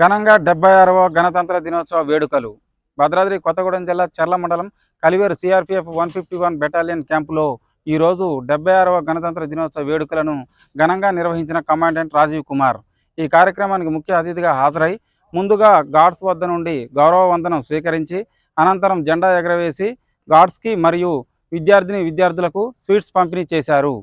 ఘనంగా డెబ్బై ఆరవ గణతంత్ర దినోత్సవ వేడుకలు. భద్రాద్రి కొత్తగూడెం జిల్లా చర్ల మండలం Kaliveru CRPF one fifty one battalion క్యాంపులో ఈరోజు డెబ్బై ఆరవ గణతంత్ర దినోత్సవ వేడుకలను ఘనంగా నిర్వహించిన కమాండెంట్ రాజీవ్ కుమార్. ఈ కార్యక్రమానికి ముఖ్య అతిథిగా హాజరై ముందుగా గాడ్స్ వద్ద నుండి గౌరవ వందనం స్వీకరించి అనంతరం జెండా ఎగరవేసి గాడ్స్కి మరియు విద్యార్థిని విద్యార్థులకు స్వీట్స్ పంపిణీ చేశారు.